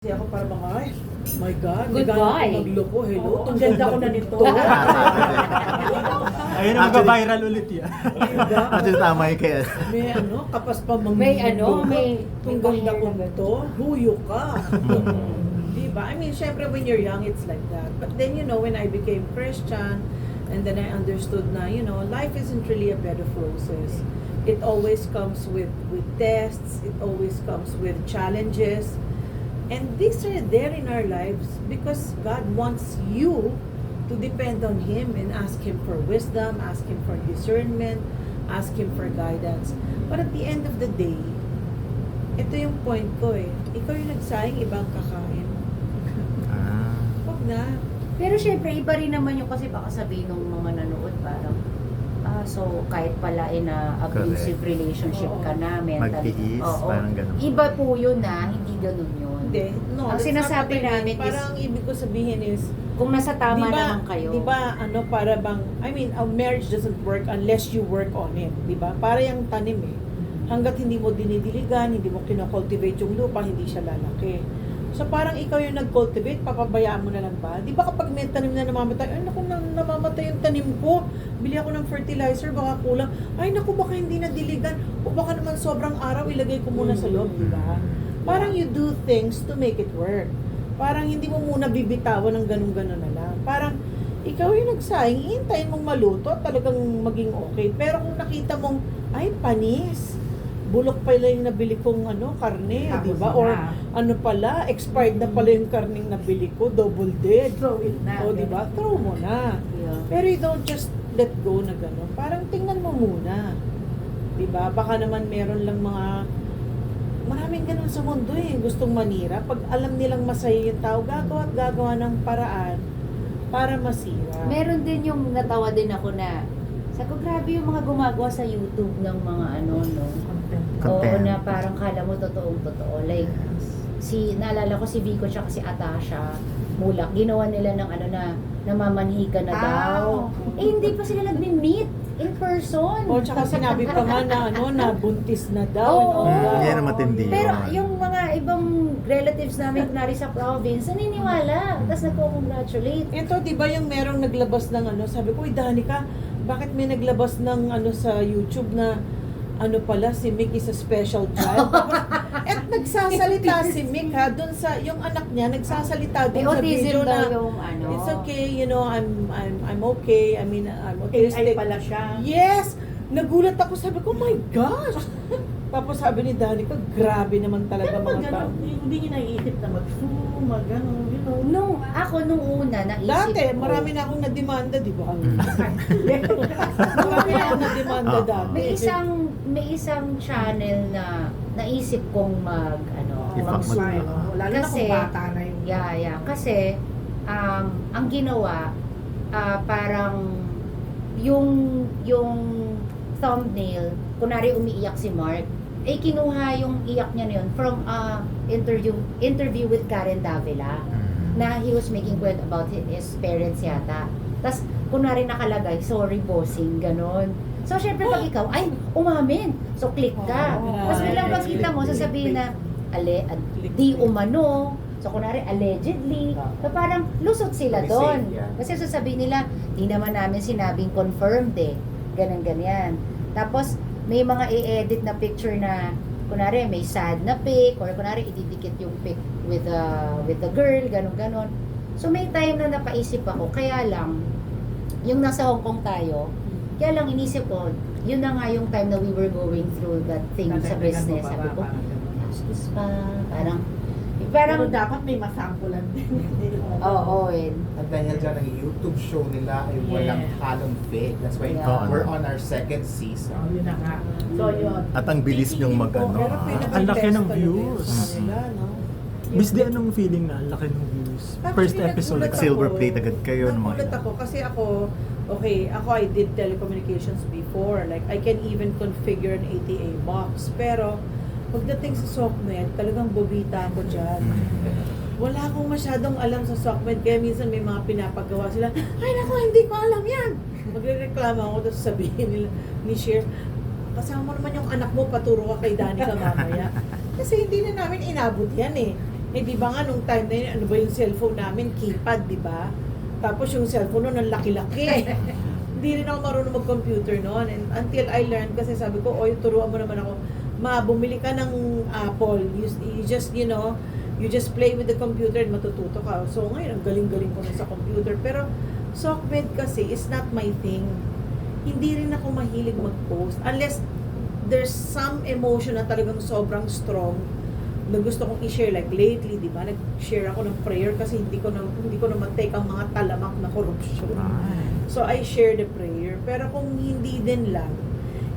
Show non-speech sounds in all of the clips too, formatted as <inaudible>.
Kasi ako para mga, ay, my God, Goodbye. nagano ako magloko, hello, Oo, ang ganda ko na nito. <laughs> Ayun ang mag-viral ulit yan. Diba? Actually, tama yung kaya. May ano, kapas pa mang May ano, may- Ang ganda ko to, huyo ka. <laughs> diba? I mean, syempre when you're young, it's like that. But then, you know, when I became Christian, and then I understood na, you know, life isn't really a bed of roses. It always comes with, with tests, it always comes with challenges. And these are there in our lives because God wants you to depend on Him and ask Him for wisdom, ask Him for discernment, ask Him for guidance. But at the end of the day, ito yung point ko eh. Ikaw yung nagsayang ibang kakain. Ah. Huwag na. Pero syempre, iba rin naman yung kasi baka sabihin ng mga nanood parang, ah, so kahit pala in a abusive Correct. relationship ka na, mentally. Magtiis, Oo. parang ganun. Iba po yun na, hindi ganun yun. Hindi. No, Ang that's sinasabi not what I mean. namin is- Parang ang ibig ko sabihin is, Kung nasa tama Di ba- naman kayo. Di ba, ano, para bang, I mean, a marriage doesn't work unless you work on it. Di ba? Para yung tanim eh. Hanggat hindi mo dinidiligan, hindi mo kinocultivate yung lupa, hindi siya lalaki. So parang ikaw yung nag-cultivate, papabayaan mo na lang ba? Di ba kapag may tanim na namamatay, ay naku, na, namamatay yung tanim ko, bili ako ng fertilizer, baka kulang. Ay naku, baka hindi na diligan. O baka naman sobrang araw, ilagay ko muna sa loob, di ba? Parang you do things to make it work. Parang hindi mo muna bibitawan ng ganun-ganun na lang. Parang ikaw yung nagsaing, hintayin mong maluto talagang maging okay. Pero kung nakita mong, ay, panis. Bulok pala yung nabili kong ano, karne, di ba? Or ano pala, expired na pala yung karning nabili ko, double dead. Throw it na. O, di ba? Throw mo na. Yeah. Pero you don't just let go na gano'n. Parang tingnan mo muna. 'Di ba? Baka naman meron lang mga maraming ganun sa mundo eh, gustong manira. Pag alam nilang masaya yung tao, gagawa at gagawa ng paraan para masira. Meron din yung natawa din ako na, sa ko grabe yung mga gumagawa sa YouTube ng mga ano, no? Oo, Content. na parang kala mo totoong totoo. Like, si, naalala ko si Vico tsaka si Atasha, mulak, ginawa nila ng ano na, namamanhika na Ah, daw. Eh, hindi pa sila nagmi-meet in person. O, tsaka sinabi pa nga na ano, na buntis na daw. Oo. that. Mm, yan ang matindi. Pero yung mga ibang relatives namin nari sa province, naniniwala. Tapos nagko-congratulate. Ito, di ba yung merong naglabas ng ano, sabi ko, uy, Danica, bakit may naglabas ng ano sa YouTube na ano pala, si Mick is a special child. <laughs> Nagsasalita si Mick ha, dun sa, yung anak niya, nagsasalita May dun sa video autism daw na, yung ano. it's okay, you know, I'm, I'm, I'm okay, I mean, I'm AI autistic. pala siya. Yes! Nagulat ako, sabi ko, oh my gosh! <laughs> Tapos sabi ni Danica, grabe naman talaga Pero pag mga tao. gano'n, hindi niya naiisip na mag-sue, mag ano, you know. Nung ako nung una naisip Dati, ko. marami na akong nademanda, di ba? Mm. <laughs> Marami na akong nademanda Ah. dati. May isang may isang channel na naisip kong mag ano, Ipa- mag mag- Lalo na Kasi- kung bata na yung... Yeah, yeah. Kasi um, ang ginawa ah, parang yung yung thumbnail, kunari umiiyak si Mark, eh kinuha yung iyak niya na yun from a interview interview with Karen Davila. Mm. na he was making kwento about his, his parents yata. Tapos, kunwari nakalagay, sorry bossing, ganon. So, syempre pag ikaw, ay, umamin. So, click ka. Oo, Tapos, biglang pagkita mo, sasabihin na, ale, di umano. So, kunwari, allegedly. So, parang lusot sila doon. Kasi sasabihin nila, di naman namin sinabing confirmed eh. Ganon, ganyan. Tapos, may mga i-edit na picture na, kunwari, may sad na pic, or kunwari, ididikit yung pic with the, with the girl, ganon, ganon. So, may time na napaisip ako, kaya lang, yung nasa Hong Kong tayo, kaya lang inisip ko, yun na nga yung time na we were going through that thing sa business. Sabi ko, gastos pa, parang, Pero parang, dapat may masampulan din. <laughs> oo, eh. At dahil dyan ang YouTube show nila ay walang Yeah. halong fake. That's why Yeah. we're on our second season. So, yun na nga. So, yun. At ang bilis niyong mag ano. Pero ah. Ang laki ng views. sa kanila, no? Miss di anong feeling na ang laki ng views? First episode. Silver plate agad kayo Nagulat ako kasi ako, okay, ako I did telecommunications before. Like, I can even configure an ATA box. Pero, pagdating sa SOCMED, talagang bobita ako dyan. Mm. Wala akong masyadong alam sa SOCMED, kaya minsan may mga pinapagawa sila, ay naku, hindi ko alam yan! Magreklamo ako, tapos sabihin nila ni Sheriff, kasama mo naman yung anak mo, paturo ka kay Danica mamaya. <laughs> Kasi hindi na namin inabot yan eh. Eh di ba nga nung time na yun, ano ba yung cellphone namin, keypad, di ba? Tapos yung cellphone nun, ang laki-laki. <laughs> Hindi rin ako marunong mag-computer noon. And until I learned, kasi sabi ko, oy, turuan mo naman ako, ma, bumili ka ng Apple. You, you just, you know, you just play with the computer and matututo ka. So ngayon, ang galing-galing ko na sa computer. Pero, SOCMED kasi is not my thing. Hindi rin ako mahilig mag-post. Unless there's some emotion na talagang sobrang strong na gusto kong i-share like lately, 'di ba? Nag-share ako ng prayer kasi hindi ko na hindi ko na ma-take ang mga talamak na korupsyon. So I share the prayer. Pero kung hindi din lang,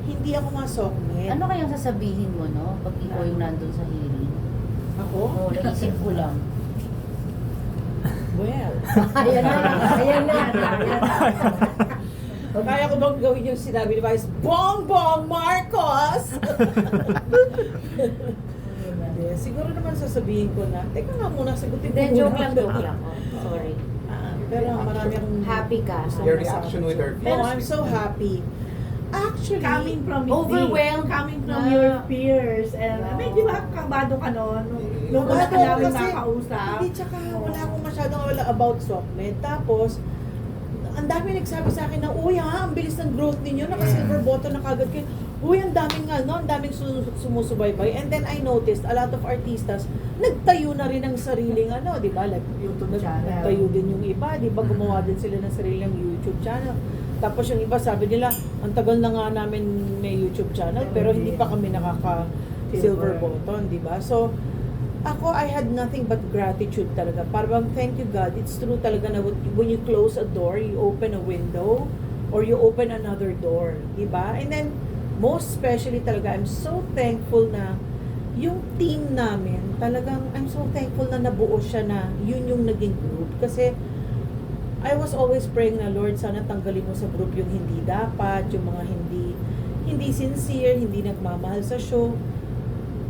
hindi ako masokmed. Ano kayang sasabihin mo, no? Pag ikaw yung nandun sa hearing? Ako? Oo, naisip ko lang. Well, <laughs> Ayan na, ayan na, ayan na. <laughs> kaya ko bang gawin yung sinabi ni Vice, Bongbong Marcos! <laughs> Hindi, siguro naman sasabihin ko na, teka nga muna, sagutin ko joke muna." lang, joke lang. <laughs> Oh, sorry. Ah, pero marami akong Happy ka. gustong Your reaction with her No, I'm so happy. Actually, Coming from Overwhelmed coming from your peers and Wow. medyo ba kabado ka noon nung, nung Kabado wala ka namin makausap Hindi, tsaka wala akong masyadong wala about SOCMED. Tapos, ang dami nagsabi sa akin na, uy ha, ang bilis ng growth ninyo, naka-silver button na kagad kayo. Uy, ang daming ano, ang daming su- sumusubaybay. And then I noticed, a lot of artistas, nagtayo na rin ng sariling ano, di ba? Like, YouTube nag- channel. Nagtayo din yung iba, di ba? Gumawa din sila ng sariling YouTube channel. Tapos yung iba sabi nila, ang tagal na nga namin may YouTube channel, pero hindi pa kami nakaka silver Silver. button, di ba? So, ako, I had nothing but gratitude talaga. Parang, thank you God, it's true talaga na when- you close a door, you open a window, or you open another door, di ba? And then, most especially talaga, I'm so thankful na yung team namin, talagang, I'm so thankful na nabuo siya na yun yung naging group. Kasi, I was always praying na, Lord, sana tanggalin mo sa group yung hindi dapat, yung mga hindi hindi sincere, hindi nagmamahal sa show.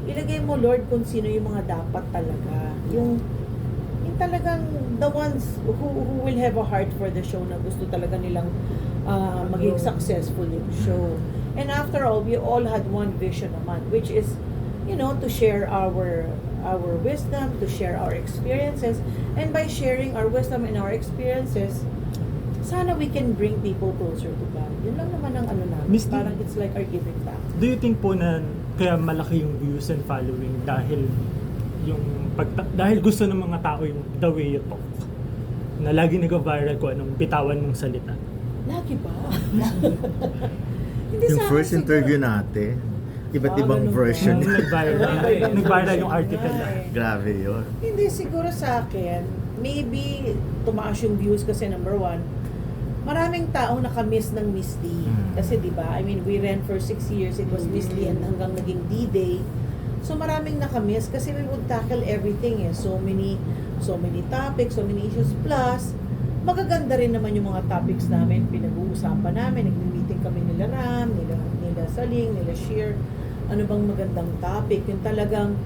Ilagay mo, Lord, kung sino yung mga dapat talaga. Yung, yung talagang the ones who, who will have a heart for the show na gusto talaga nilang ah, maging successful yung show. And after all, we all had one vision naman, which is, you know, to share our our wisdom, to share our experiences, and by sharing our wisdom and our experiences, sana we can bring people closer to God. Yun lang naman ang ano namin. Parang it's like our giving back. Do you think po na kaya malaki yung views and following dahil yung pag dahil gusto ng mga tao yung the way you talk na lagi nag-viral ko anong bitawan mong salita. Lagi ba? <laughs> Hindi Yung first interview natin, iba't Ah, ibang version. Nung nag-viral, <laughs> nag-viral yung article na. Grabe yun. Hindi, siguro sa akin, maybe tumaas yung views kasi number one, maraming taong nakamiss ng Miss D. Hmm. Kasi di ba I mean, we ran for six years, it was Miss D and hanggang naging D-Day. So maraming nakamiss kasi we would tackle everything eh. So many, so many topics, so many issues. Plus, magaganda rin naman yung mga topics namin, pinag-uusapan namin, nagmi-meeting kami nila Ram, nila, nila Saling, nila Sheer. Ano bang magandang topic? Yung talagang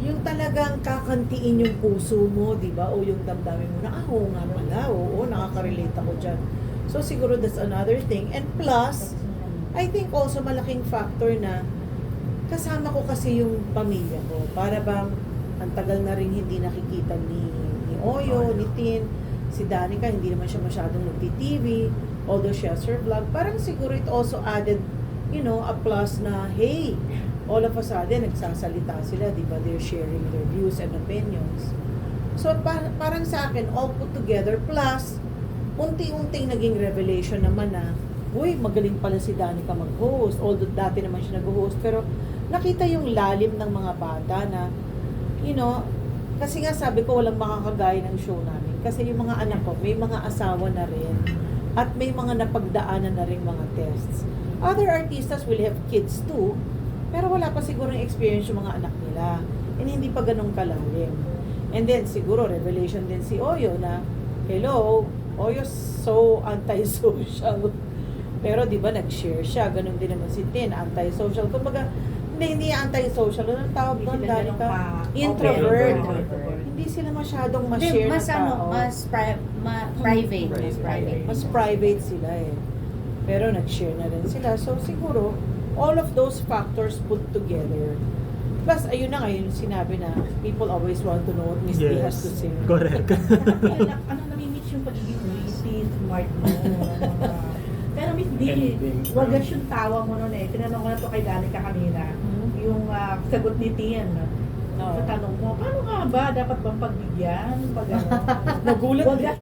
yung talagang kakantiin yung puso mo, di ba? O yung damdamin mo na, ah, oo nga pala, oo, nakaka-relate ako dyan. So, siguro that's another thing. And plus, I think also malaking factor na kasama ko kasi yung pamilya ko. Para bang, ang tagal na rin hindi nakikita ni, ni Oyo, ni Tin, si Danica, hindi naman siya masyadong nagti-TV, although she has her vlog. Parang siguro it also added, you know, a plus na, hey, all of a sudden, nagsasalita sila, di ba? They're sharing their views and opinions. So, par- parang sa akin, all put together, plus, unti-unting naging revelation naman na, uy, magaling pala si Danica mag-host. Although dati naman siya nag-host, pero nakita yung lalim ng mga bata na, you know, kasi nga sabi ko, walang makakagaya ng show namin. Kasi yung mga anak ko, may mga asawa na rin. At may mga napagdaanan na rin mga tests. Other artistas will have kids too, pero wala pa siguro yung experience yung mga anak nila. And hindi pa ganun kalalim. And then, siguro, revelation din si Oyo na, hello, Oyo so anti-social. <laughs> Pero di ba nag-share siya, ganun din naman si Tin, anti-social. Kumbaga, hindi, hindi anti-social. Anong tawag doon, Danica? ka- Introvert. Introvert. Hindi sila masyadong Hindi, ma-share mas ng ano, tao. mas pri- ma- private, mas Private. mas private sila eh. Pero nag-share na rin sila. So siguro, all of those factors put together. plus, ayun na ngayon sinabi na people always want to know what Miss D has to Yes. say. Correct. <laughs> Ano namimiss yung pagiging smart mo. <laughs> Pero Miss D, wagas yung tawa mo nun eh. Tinanong ko na to kay Danica kanina. Mhm. Yung ah, sagot ni Tian. Oo. Sa tanong mo, paano nga ba? Dapat bang pagbigyan? Pag ano? <laughs> Nagulat Wagas